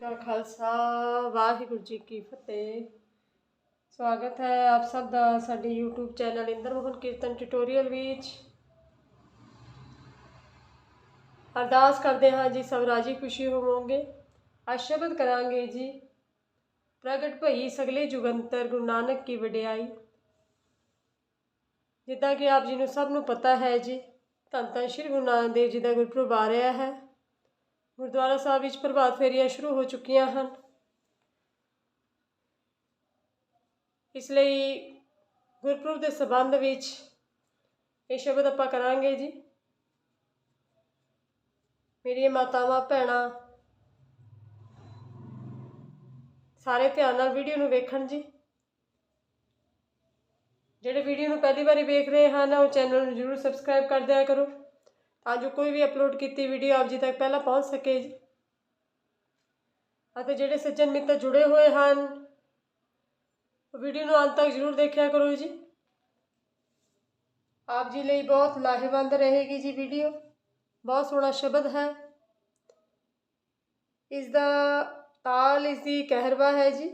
ਕਾ ਖਾਲਸਾ ਵਾਹਿਗੁਰੂ ਜੀ ਕੀ ਫਤਿਹ ਸਵਾਗਤ ਹੈ ਆਪ ਸਭ ਦਾ ਸਾਡੇ YouTube channel Inder Mohan Kirtan tutorial ਵਿੱਚ ਅਰਦਾਸ ਕਰਦੇ ਹਾਂ ਜੀ ਸਭ ਰਾਜੀ ਖੁਸ਼ੀ ਹੋਵੋਗੇ ਅੱਜ ਸ਼ਬਦ ਕਰਾਂਗੇ ਜੀ ਪ੍ਰਗਟ ਭਈ ਸਗਲੇ ਜੁਗੰਤਰ ਗੁਰੂ ਨਾਨਕ ਕੀ ਵਡਿਆਈ ਜਿੱਦਾਂ ਕਿ ਆਪ ਜੀ ਨੂੰ ਸਭ ਨੂੰ ਪਤਾ ਹੈ ਜੀ, ਧੰਨ ਧੰਨ ਸ਼੍ਰੀ ਗੁਰੂ ਨਾਨਕ ਦੇਵ ਜੀ ਦਾ ਗੁਰਪੁਰਬ ਆ ਰਿਹਾ ਹੈ। ਗੁਰਦੁਆਰਾ ਸਾਹਿਬ ਵਿੱਚ ਪ੍ਰਭਾਤ ਫੇਰੀਆਂ ਸ਼ੁਰੂ ਹੋ ਚੁੱਕੀਆਂ ਹਨ। ਇਸ ਲਈ ਗੁਰਪੁਰਬ ਦੇ ਸਬੰਧ ਵਿੱਚ ਇਹ ਸ਼ਬਦ ਆਪਾਂ ਕਰਾਂਗੇ ਜੀ। ਮੇਰੀਆਂ ਮਾਤਾਵਾਂ, ਭੈਣਾਂ, ਸਾਰੇ ਧਿਆਨ ਨਾਲ ਵੀਡੀਓ ਨੂੰ ਵੇਖਣ ਜੀ। ਜਿਹੜੇ ਵੀਡੀਓ ਨੂੰ ਪਹਿਲੀ ਵਾਰੀ ਵੇਖ ਰਹੇ ਹਨ, ਉਹ ਚੈਨਲ ਨੂੰ ਜਰੂਰ ਸਬਸਕ੍ਰਾਈਬ ਕਰ ਦਿਆ ਕਰੋ, ਤਾਂ ਜੋ ਕੋਈ ਵੀ ਅਪਲੋਡ ਕੀਤੀ ਵੀਡੀਓ ਆਪ ਜੀ ਤੱਕ ਪਹਿਲਾਂ ਪਹੁੰਚ ਸਕੇ ਜੀ। ਅਤੇ ਜਿਹੜੇ ਸੱਜਣ ਮਿੱਤਰ ਜੁੜੇ ਹੋਏ ਹਨ ਵੀਡੀਓ ਨੂੰ ਅੰਤ ਤੱਕ ਜਰੂਰ ਦੇਖਿਆ ਕਰੋ ਜੀ। ਆਪ ਜੀ ਲਈ ਬਹੁਤ ਲਾਹੇਵੰਦ ਰਹੇਗੀ ਜੀ ਵੀਡੀਓ ਬਹੁਤ ਸੋਹਣਾ ਸ਼ਬਦ ਹੈ। ਇਸ ਦਾ ਤਾਲ ਇਸ ਦੀ ਕਹਿਰਵਾ ਹੈ ਜੀ।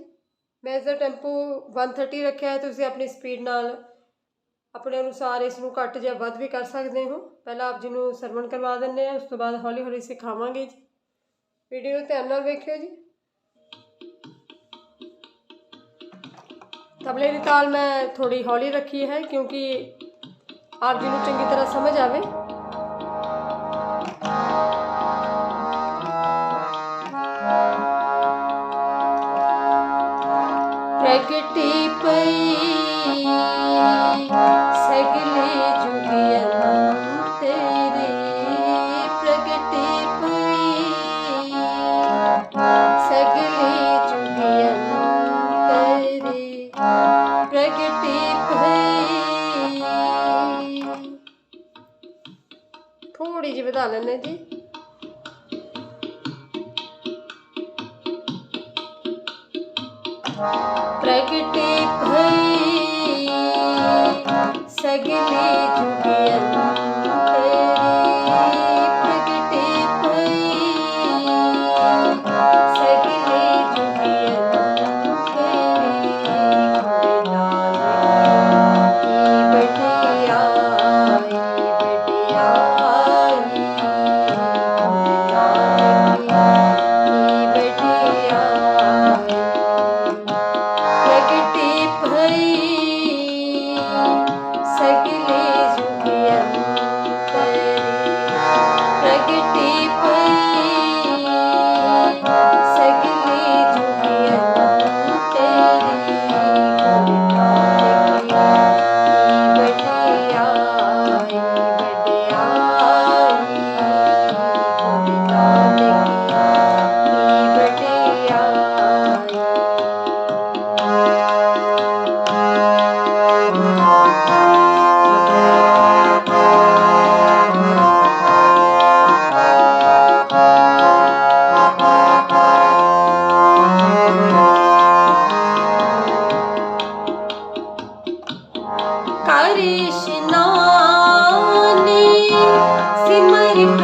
ਮੈਂ ਇਸ ਦਾ ਟੈਂਪੋ 130 ਰੱਖਿਆ ਹੈ, ਤੁਸੀਂ ਆਪਣੀ ਸਪੀਡ ਨਾਲ ਆਪਣੇ ਅਨੁਸਾਰ ਇਸ ਨੂੰ ਘੱਟ ਜਾਂ ਵੱਧ ਵੀ ਕਰ ਸਕਦੇ ਹੋ। ਪਹਿਲਾਂ ਆਪ ਜੀ ਨੂੰ ਸਰਵਣ ਕਰਵਾ ਦਿੰਦੇ ਆ ਉਸ ਤੋਂ ਬਾਅਦ ਹੌਲੀ ਹੌਲੀ ਸਿਖਾਵਾਂਗੇ ਜੀ। ਵੀਡੀਓ ਨੂੰ ਧਿਆਨ ਨਾਲ ਵੇਖਿਓ ਜੀ। ਤਬਲੇ ਦੀ ਤਾਲ ਮੈਂ ਥੋੜੀ ਹੌਲੀ ਰੱਖੀ ਹੈ, ਕਿਉਂਕਿ ਆਪ ਜੀ ਨੂੰ ਚੰਗੀ ਤਰ੍ਹਾਂ ਸਮਝ ਆਵੇ। ਪ੍ਰਗਟੀ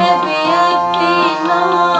ਸਿਮਰ ਪ੍ਰਭ ਆਪਣਾ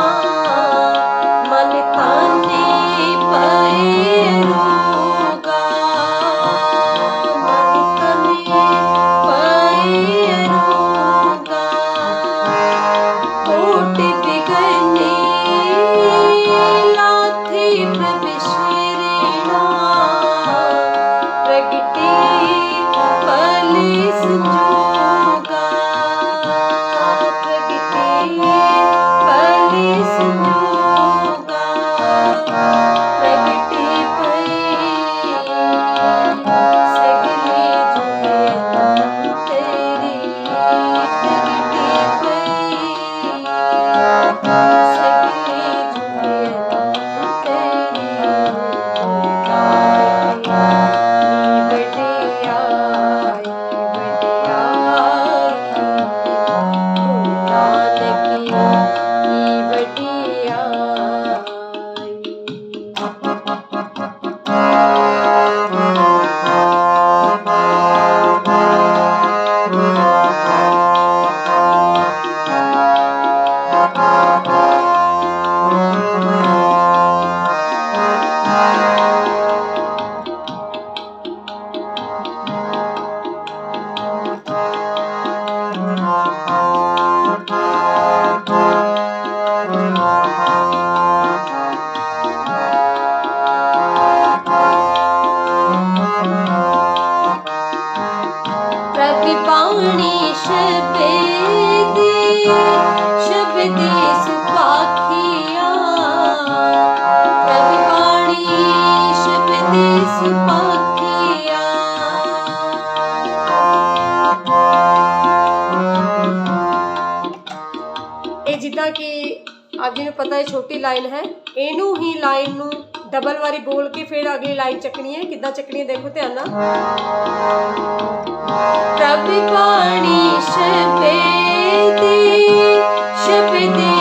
ਆਪ ਜੀ ਨੂੰ ਪਤਾ ਹੈ ਛੋਟੀ ਲਾਈਨ ਹੈ। ਇਹਨੂੰ ਹੀ ਲਾਈਨ ਨੂੰ ਡਬਲ ਵਾਰੀ ਬੋਲ ਕੇ ਫਿਰ ਅਗਲੀ ਲਾਈਨ ਚੱਕਣੀ ਹੈ। ਕਿੱਦਾਂ ਚੱਕਣੀ ਹੈ ਦੇਖੋ ਧਿਆਨ ਨਾਲ। ਪ੍ਰਭ ਪਾਣੀ ਸ਼ਬਦੇ ਸ਼ਬਦੇ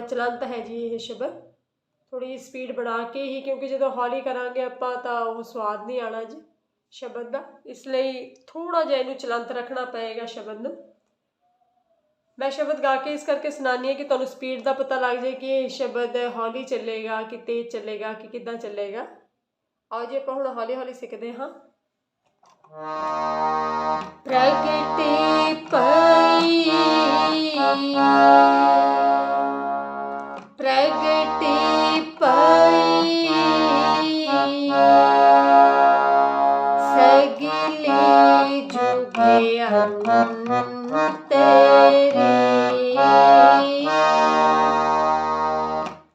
ਥੋੜਾ ਚਲੰਤ ਹੈ ਜੀ ਇਹ ਸ਼ਬਦ। ਥੋੜੀ ਜੀ ਸਪੀਡ ਬਣਾ ਕੇ ਹੀ, ਕਿਉਂਕਿ ਜਦੋਂ ਹੌਲੀ ਕਰਾਂਗੇ ਆਪਾਂ ਤਾਂ ਉਹ ਸਵਾਦ ਨਹੀਂ ਆਣਾ ਜੀ ਸ਼ਬਦ ਦਾ। ਇਸ ਲਈ ਥੋੜਾ ਜਿਹਾ ਇਹਨੂੰ ਚਲੰਤ ਰੱਖਣਾ ਪਏਗਾ ਸ਼ਬਦ ਨੂੰ। ਮੈਂ ਸ਼ਬਦ ਗਾ ਕੇ ਇਸ ਕਰਕੇ ਸੁਣਾਉਂਦੀ ਹਾਂ ਕਿ ਤੁਹਾਨੂੰ ਸਪੀਡ ਦਾ ਪਤਾ ਲੱਗ ਜਾਏ ਕਿ ਇਹ ਸ਼ਬਦ ਹੌਲੀ ਚੱਲੇਗਾ ਕਿ ਤੇਜ਼ ਚੱਲੇਗਾ ਕਿ ਕਿੱਦਾਂ ਚੱਲੇਗਾ। ਆਓ ਜੀ ਆਪਾਂ ਹੁਣ ਹੌਲੀ ਹੌਲੀ ਸਿੱਖਦੇ ਹਾਂ। ਪ੍ਰਗਟੇ ਪਈ। ਜੁਗੇ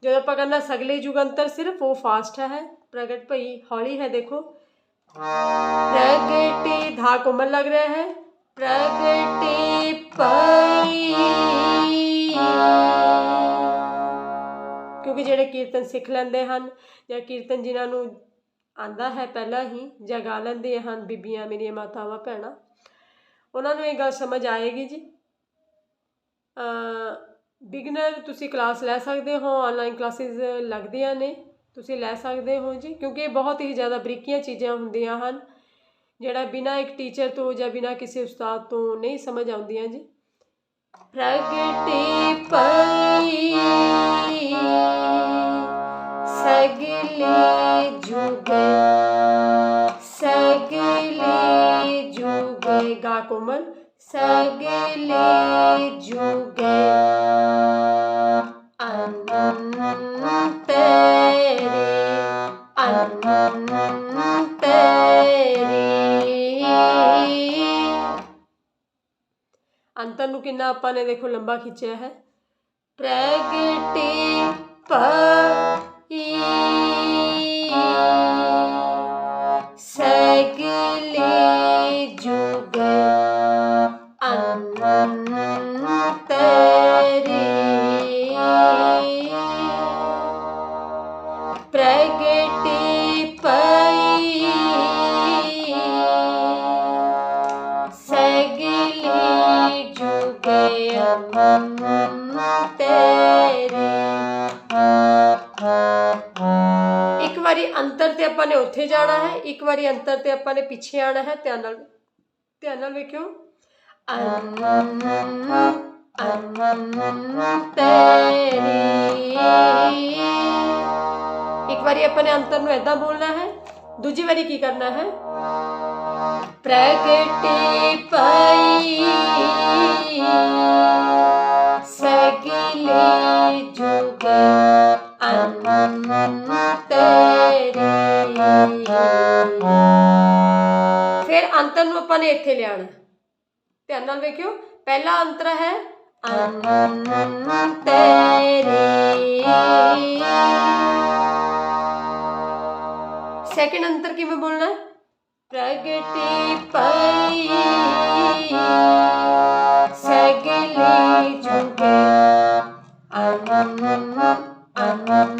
ਜਦੋਂ ਆਪਾਂ ਕਰਨਾ ਸਗਲੇ ਜੁਗੰਤਰ ਸਿਰਫ ਉਹ ਫਾਸਟ ਹੈ, ਪ੍ਰਗਟ ਭਈ ਹੌਲੀ ਹੈ ਦੇਖੋ। ਪ੍ਰਗਟੇ ਧਾ ਕੋਮਲ ਲੱਗ ਰਿਹਾ ਹੈ। ਪ੍ਰਗਟੇ ਪਈ ਕਿਉਂਕਿ ਜਿਹੜੇ ਕੀਰਤਨ ਸਿੱਖ ਲੈਂਦੇ ਹਨ ਜਾਂ ਕੀਰਤਨ ਜਿਨ੍ਹਾਂ ਨੂੰ ਆਂਦਾ ਹੈ ਪਹਿਲਾਂ ਹੀ ਜਾਂ ਗਾ ਲੈਂਦੇ ਹਨ ਬੀਬੀਆਂ, ਮੇਰੀਆਂ ਮਾਤਾਵਾਂ, ਭੈਣਾਂ ਉਹਨਾਂ ਨੂੰ ਇਹ ਗੱਲ ਸਮਝ ਆਏਗੀ ਜੀ। ਬਿਗਨਰ ਤੁਸੀਂ ਕਲਾਸ ਲੈ ਸਕਦੇ ਹੋ ਆਨਲਾਈਨ ਕਲਾਸਿਸ ਲੱਗਦੀਆਂ ਨੇ, ਤੁਸੀਂ ਲੈ ਸਕਦੇ ਹੋ ਜੀ, ਕਿਉਂਕਿ ਇਹ ਬਹੁਤ ਹੀ ਜ਼ਿਆਦਾ ਬਰੀਕੀਆਂ ਚੀਜ਼ਾਂ ਹੁੰਦੀਆਂ ਹਨ, ਜਿਹੜਾ ਬਿਨਾਂ ਇੱਕ ਟੀਚਰ ਤੋਂ ਜਾਂ ਬਿਨਾਂ ਕਿਸੇ ਉਸਤਾਦ ਤੋਂ ਨਹੀਂ ਸਮਝ ਆਉਂਦੀਆਂ ਜੀ। ਪ੍ਰਗਟੇ ਪਈ, ਸਗਲੇ ਜੁਗ ਜੁਗ ਗਾ ਕੋਮਲ ਸਗਲੇ ਜੁਗ ਅੰਤਰੇ ਅੰਤਰੇ ਅੰਤਰ ਨੂੰ ਕਿੰਨਾ ਆਪਾਂ ਨੇ ਦੇਖੋ ਲੰਬਾ ਖਿੱਚਿਆ ਹੈ ਪ੍ਰਗਟੇ ਪਈ ਤੇ ਆਪਾਂ ਨੇ ਉੱਥੇ ਜਾਣਾ ਹੈ ਇੱਕ ਵਾਰੀ ਅੰਤਰ ਤੇ ਆਪਾਂ ਨੇ ਪਿੱਛੇ ਆਣਾ ਹੈ ਧਿਆਨ ਨਾਲ ਧਿਆਨ ਨਾਲ ਵੇਖਿਓ। ਇੱਕ ਵਾਰੀ ਆਪਾਂ ਨੇ ਅੰਤਰ ਨੂੰ ਐਦਾਂ ਬੋਲਣਾ ਹੈ ਦੂਜੀ ਵਾਰੀ ਕੀ ਕਰਨਾ ਹੈ? ਪ੍ਰਗਟੇ ਪਈ ਸਗਲੇ ਜੁਗ ਅੰਤਰੇ ਫਿਰ ਅੰਤਰ ਨੂੰ ਆਪਾਂ ਨੇ ਇੱਥੇ ਲਿਆਣਾ ਧਿਆਨ ਨਾਲ ਵੇਖਿਓ, ਪਹਿਲਾ ਅੰਤਰ ਹੈ ਸੈਕਿੰਡ ਅੰਤਰ ਕਿਵੇਂ ਬੋਲਣਾ? ਹੈ ਪ੍ਰਗਟੇ ਪਈ, ਸਗਲੇ ਜੁਗ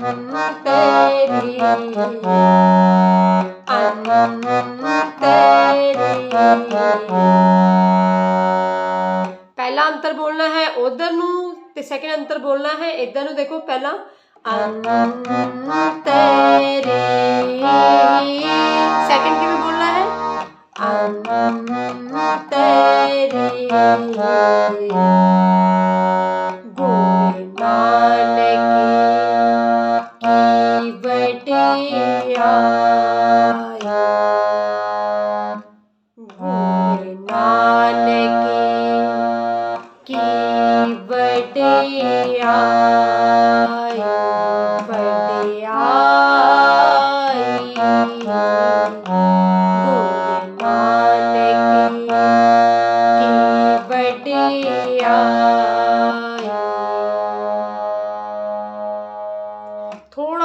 ਪਹਿਲਾ ਅੰਤਰ ਬੋਲਣਾ ਹੈ ਉਧਰ ਨੂੰ ਤੇ ਸੈਕਿੰਡ ਅੰਤਰ ਬੋਲਣਾ ਹੈ ਇਧਰ ਨੂੰ ਦੇਖੋ ਪਹਿਲਾਂ। ਸੈਕਿੰਡ ਕਿਵੇਂ ਬੋਲਣਾ ਹੈ? ਗੋਰੇ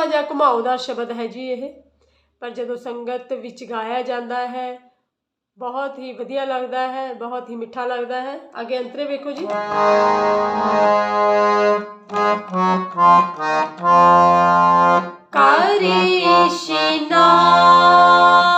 ਥੋੜਾ ਜਿਹਾ ਘੁਮਾਉਦਾਰ ਸ਼ਬਦ ਹੈ ਜੀ ਇਹ। ਪਰ ਜਦੋਂ ਸੰਗਤ ਵਿੱਚ ਗਾਇਆ ਜਾਂਦਾ ਹੈ, ਬਹੁਤ ਹੀ ਵਧੀਆ ਲੱਗਦਾ ਹੈ, ਬਹੁਤ ਹੀ ਮਿੱਠਾ ਲੱਗਦਾ ਹੈ। ਅੱਗੇ ਅੰਤਰੇ ਵੇਖੋ ਜੀ। ਕਰੇ ਇਸ਼ਨਾਨੇ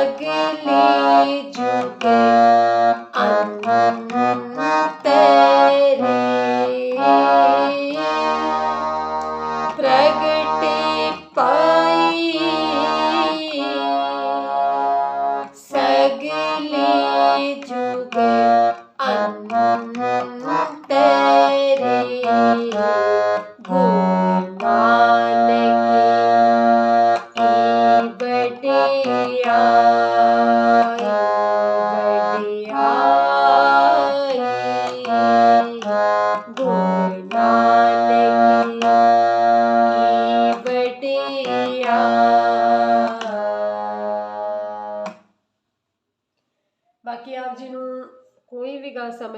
ਸਗਲੇ ਜੁਗ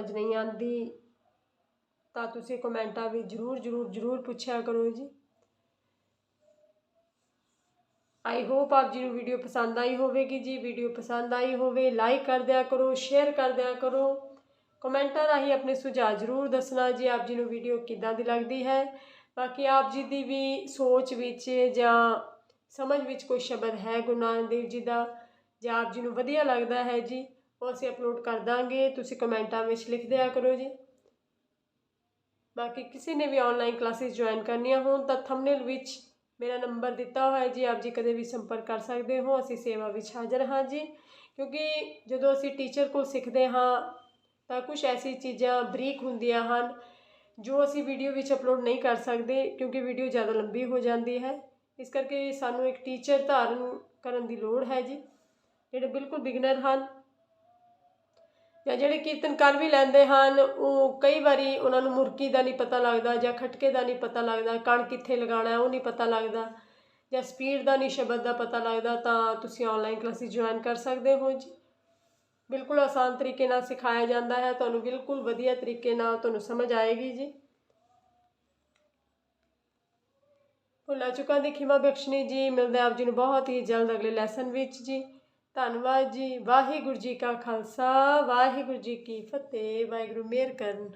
ਸਮਝ ਨਹੀਂ ਆਉਂਦੀ, ਤਾਂ ਤੁਸੀਂ ਕਮੈਂਟਾਂ ਵਿੱਚ ਜਰੂਰ ਜਰੂਰ ਜਰੂਰ ਪੁੱਛਿਆ ਕਰੋ ਜੀ। ਆਈ ਹੋਪ ਆਪ ਜੀ ਨੂੰ ਵੀਡੀਓ ਪਸੰਦ ਆਈ ਹੋਵੇਗੀ ਜੀ। ਵੀਡੀਓ ਪਸੰਦ ਆਈ ਹੋਵੇ ਲਾਈਕ ਕਰ ਦਿਆ ਕਰੋ ਸ਼ੇਅਰ ਕਰ ਦਿਆ ਕਰੋ। ਕਮੈਂਟਾਂ ਰਾਹੀਂ ਆਪਣੇ ਸੁਝਾਅ ਜਰੂਰ ਦੱਸਣਾ ਜੀ, ਆਪ ਜੀ ਨੂੰ ਵੀਡੀਓ ਕਿੱਦਾਂ ਦੀ ਲੱਗਦੀ ਹੈ। ਬਾਕੀ ਆਪ ਜੀ ਦੀ ਵੀ ਸੋਚ ਵਿੱਚ ਜਾਂ ਸਮਝ ਵਿੱਚ ਕੋਈ ਸ਼ਬਦ ਹੈ ਗੁਰੂ ਨਾਨਕ ਦੇਵ ਜੀ ਦਾ, ਜਾਂ ਆਪ ਜੀ ਨੂੰ ਵਧੀਆ ਲੱਗਦਾ ਹੈ ਜੀ। ਉਹ ਅਸੀਂ ਅਪਲੋਡ ਕਰ ਦਾਂਗੇ, ਤੁਸੀਂ ਕਮੈਂਟਾਂ ਵਿੱਚ ਲਿਖ ਦਿਆ ਕਰੋ ਜੀ। ਬਾਕੀ ਕਿਸੇ ਨੇ ਵੀ ਆਨਲਾਈਨ ਕਲਾਸਿਸ ਜੁਆਇਨ ਕਰਨੀਆਂ ਹੋਣ ਤਾਂ ਥੰਬਨੇਲ ਵਿੱਚ ਮੇਰਾ ਨੰਬਰ ਦਿੱਤਾ ਹੋਇਆ ਜੀ, ਆਪ ਜੀ ਕਦੇ ਵੀ ਸੰਪਰਕ ਕਰ ਸਕਦੇ ਹੋ, ਅਸੀਂ ਸੇਵਾ ਵਿੱਚ ਹਾਜ਼ਰ ਹਾਂ ਜੀ। ਕਿਉਂਕਿ ਜਦੋਂ ਅਸੀਂ ਟੀਚਰ ਕੋਲ ਸਿੱਖਦੇ ਹਾਂ, ਤਾਂ ਕੁਝ ਐਸੀ ਚੀਜ਼ਾਂ ਬਰੀਕ ਹੁੰਦੀਆਂ ਹਨ, ਜੋ ਅਸੀਂ ਵੀਡੀਓ ਵਿੱਚ ਅਪਲੋਡ ਨਹੀਂ ਕਰ ਸਕਦੇ, ਕਿਉਂਕਿ ਵੀਡੀਓ ਜ਼ਿਆਦਾ ਲੰਬੀ ਹੋ ਜਾਂਦੀ ਹੈ। ਇਸ ਕਰਕੇ ਸਾਨੂੰ ਇੱਕ ਟੀਚਰ ਧਾਰਨ ਕਰਨ ਦੀ ਲੋੜ ਹੈ ਜੀ, ਜਿਹੜੇ ਬਿਲਕੁਲ ਬਿਗਨਰ ਹਨ। ਜਾਂ ਜਿਹੜੇ ਕੀਰਤਨ ਕਰ ਵੀ ਲੈਂਦੇ ਹਨ, ਉਹ ਕਈ ਵਾਰੀ ਉਹਨਾਂ ਨੂੰ ਮੁਰਕੀ ਦਾ ਨਹੀਂ ਪਤਾ ਲੱਗਦਾ ਜਾਂ ਖਟਕੇ ਦਾ ਨਹੀਂ ਪਤਾ ਲੱਗਦਾ ਕਣ ਕਿੱਥੇ ਲਗਾਉਣਾ ਉਹ ਨਹੀਂ ਪਤਾ ਲੱਗਦਾ ਜਾਂ ਸਪੀਡ ਦਾ ਨਹੀਂ, ਸ਼ਬਦ ਦਾ ਪਤਾ ਲੱਗਦਾ, ਤਾਂ ਤੁਸੀਂ ਆਨਲਾਈਨ ਕਲਾਸਿਸ ਜੁਆਇਨ ਕਰ ਸਕਦੇ ਹੋ ਜੀ। ਬਿਲਕੁਲ ਆਸਾਨ ਤਰੀਕੇ ਨਾਲ ਸਿਖਾਇਆ ਜਾਂਦਾ ਹੈ, ਤੁਹਾਨੂੰ ਬਿਲਕੁਲ ਵਧੀਆ ਤਰੀਕੇ ਨਾਲ ਤੁਹਾਨੂੰ ਸਮਝ ਆਏਗੀ ਜੀ। ਭੁੱਲਾ ਚੁੱਕਾਂ ਦੀ ਖਿਮਾ ਬਖਸ਼ਣੀ ਜੀ, ਮਿਲਦੇ ਆਪ ਜੀ ਨੂੰ ਬਹੁਤ ਹੀ ਜਲਦ ਅਗਲੇ ਲੈਸਨ ਵਿੱਚ ਜੀ। ਧੰਨਵਾਦ ਜੀ। ਵਾਹਿਗੁਰੂ ਜੀ ਕਾ ਖਾਲਸਾ ਵਾਹਿਗੁਰੂ ਜੀ ਕੀ ਫਤਿਹ। ਵਾਹਿਗੁਰੂ ਮਿਹਰ ਕਰਨ।